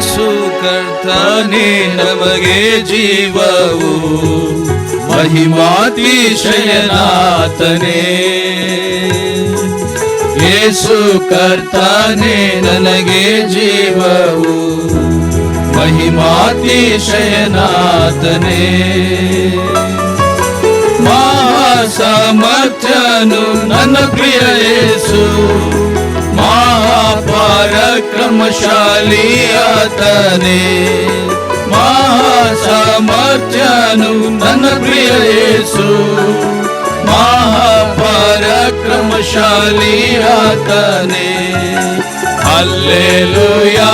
ಯೇಸು ಕರ್ತನೆ ನಮಗೆ ಜೀವವು. ಮಹಿಮಾತಿಶಯನಾಥನೇ ಯೇಸು ಕರ್ತನೆ ನನಗೆ ಜೀವವು. ಮಹಿಮಾತಿಶಯನಾಥನೇ ಮಹಾಸಮರ್ಥನು ನನ್ನ ಪ್ರಿಯ ಯೇಸು. पार क्रमशाली यानि महासामर्थ्यान प्रियसु महापार क्रमशाली हल्लेलुया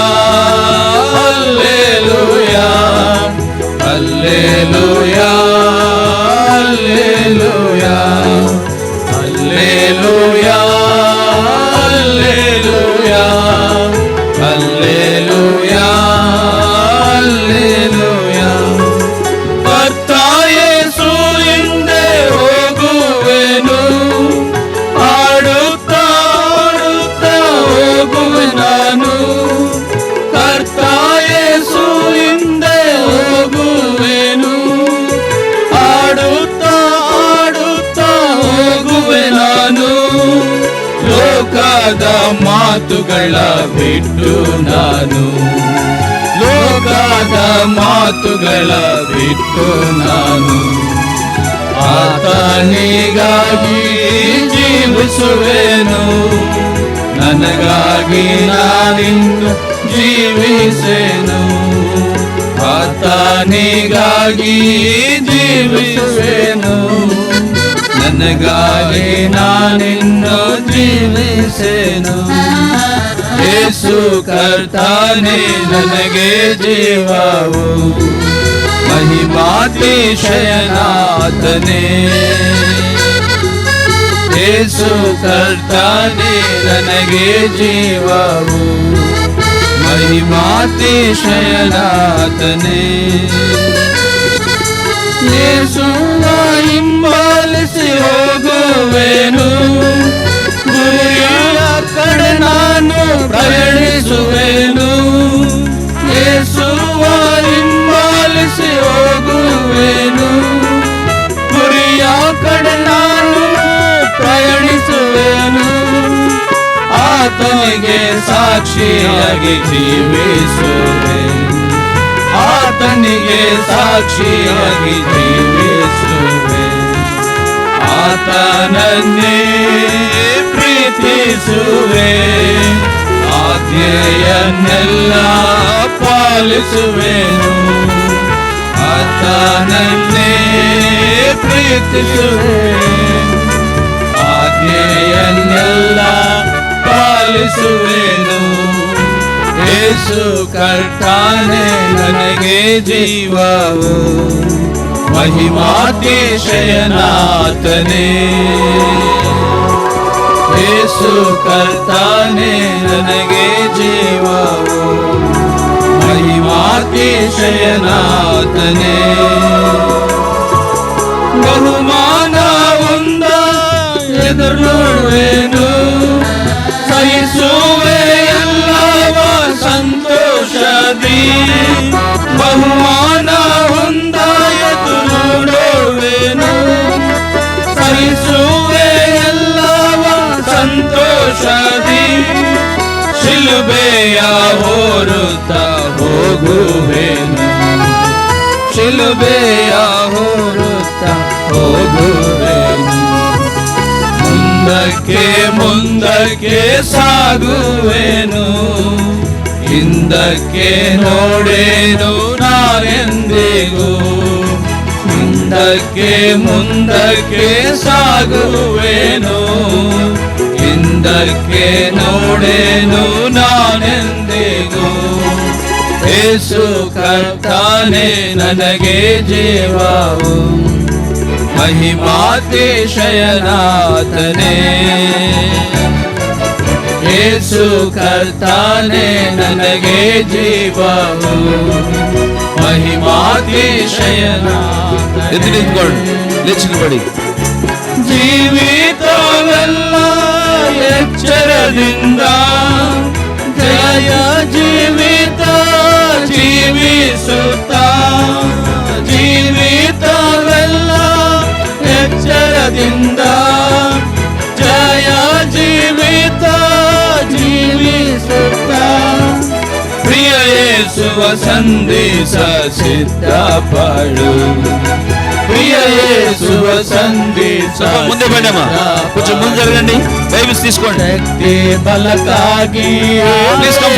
ಮಾತುಗಳ ಬಿಟ್ಟು ನಾನು ಲೋಕದ ಮಾತುಗಳ ಬಿಟ್ಟು ನಾನು ಆತನಿಗಾಗಿ ಜೀವಿಸುವೆನು ನನಗಾಗಿ ನಾನಿನ್ನು ಜೀವಿಸೆನು ಆತನಿಗಾಗಿ ಜೀವಿಸುವೆನು ನನಗಾಗಿ ನಾನಿನ್ನು ಜೀವಿಸೆನು ಯೇಸು ಕರ್ತಾನೆ ನನಗೆ ಜೀವವು ಮಹಿಮಾತಿಶಯನಾಥನೇ ಯೇಸು ಕರ್ತಾನೆ ನನಗೆ ಜೀವವು ಮಹಿಮಾತಿಶಯನಾಥನೇ ಯೇಸು ಹಿಂಬಾಲಿಸಿ ಕಡೆ ನಾನು ಪ್ರಯಾಣಿಸುವೆನು. ಆತನಿಗೆ ಸಾಕ್ಷಿಯಾಗಿ ಜೀವಿಸುವೆ. ಆತನಿಗೆ ಸಾಕ್ಷಿಯಾಗಿ ಜೀವಿಸುವೆ. ಆತನನ್ನೇ ಪ್ರೀತಿಸುವೆ. ಆಜ್ಞೆಯನ್ನೆಲ್ಲ ಪಾಲಿಸುವೆನು. ಆತನನ್ನೇ ಪ್ರೀತಿಸುವೆ ಆಜ್ಞೆಯನ್ನೆಲ್ಲ ಪಾಲಿಸುವೆನು ಯೇಸು ಕರ್ತಾನೆ ನನಗೆ ಜೀವವು ಮಹಿಮಾತಿಶಯನಾಥನೇ ಯೇಸು ಕರ್ತಾನೆ ನನಗೆ ಜೀವವು ಮಹಿಮಾತಿಶಯನಾಥನೇ ಶಿಲುಬೆಯ ಹೋರುತ್ತ ಹೋಗುವೆನು. ಶಿಲುಬೆಯ ಹೋರುತ್ತ ಹೋಗುವೆನು. ಮುಂದಕ್ಕೆ ಮುಂದಕ್ಕೆ ಸಾಗುವೆನು. ಹಿಂದಕ್ಕೆ ನೋಡೇನು ನಾನೆಂದಿಗೂ. ಹಿಂದಕ್ಕೆ ಮುಂದಕ್ಕೆ ಸಾಗುವೆನು. ಹಿಂದಕ್ಕೆ ನೋಡೇನು ಯೇಸು ಕರ್ತಾನೆ ನನಗೆ ಜೀವವು. ಮಹಿಮಾತಿಶಯನಾಥನೇ ಯೇಸು ಕರ್ತಾನೆ ನನಗೆ ಜೀವವು. ಮಹಿಮಾತಿಶಯನ ಎದ್ದು ನಿಂತ್ಕೊಂಡು ಲೆಚ್ಚು ಬಡಿ ಜೀವಿತವೆಲ್ಲ ಎಚ್ಚರದಿಂದ పరిశుద్ధ ಜೀವಿತವೆಲ್ಲ ಎಚ್ಚರದಿಂದ ಜಯ ಜೀವಿತ ಜೀವಿಸುತ್ತ ಪ್ರಿಯ ಯೇಸುವ ಸಂದೇಶ ಸಿದ್ಧಪಡು ప్రియ యేసువ సందేశం ముందే పడమా కొంచెం ముందు జరగండి బైబిల్స్ తీసుకోండి ప్లీజ్ కమ్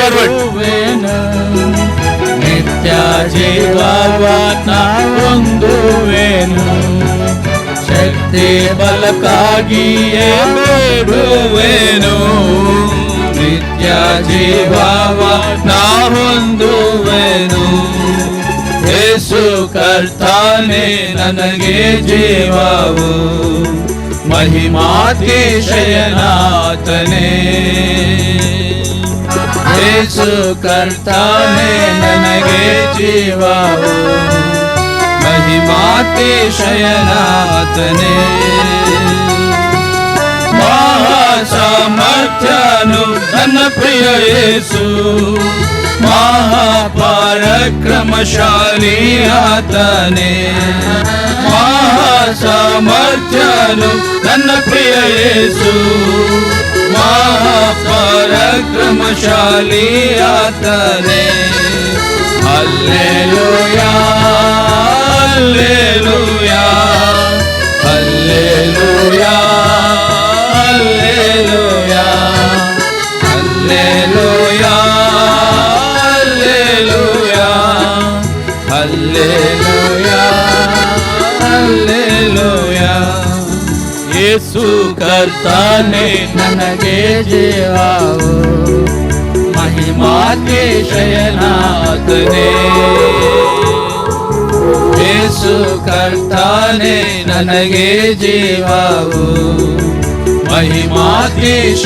ತ್ಯಾಜಿ ಭಗವತ್ನ ಹೊಂದುವೆನು. ಶಕ್ತಿ ಬಲಕ್ಕಾಗಿಯೇ ಬೇಡುವೆನು ನಿತ್ಯ ಜೀವವತ್ನ ಹೊಂದುವೆನು. ಯೇಸು ಕರ್ತಾನೆ ನನಗೆ ಜೀವವು. ಮಹಿಮಾತಿಶಯನಾತನೇ. ಯೇಸು ಕರ್ತಾನೆ ನನಗೆ ಜೀವವು ಮಹಿಮಾತಿಶಯನಾಥನೇ ಮಹಾಸಾಮರ್ಥ್ಯನು ನನ್ನ ಪ್ರಿಯ ಯೇಸು ಮಹಾಪರಕ್ರಮಶಾಲಿ ಆತನೇ ಮಹಾಸಾಮರ್ಥ್ಯನು ನನ್ನ ಪ್ರಿಯ ಯೇಸು महापरक्रमशाली आतने hallelujah hallelujah hallelujah hallelujah hallelujah hallelujah hallelujah hallelujah ಯೇಸು ಕರ್ತಾನೆ ನನಗೆ ಜೀವವು ಮಹಿಮಾತಿಶಯನಾಥನೇ ಯೇಸು ಕರ್ತಾನೆ ನನಗೆ ಜೀವವು ಮಹಿಮಾತಿಶಯನಾಥನೇ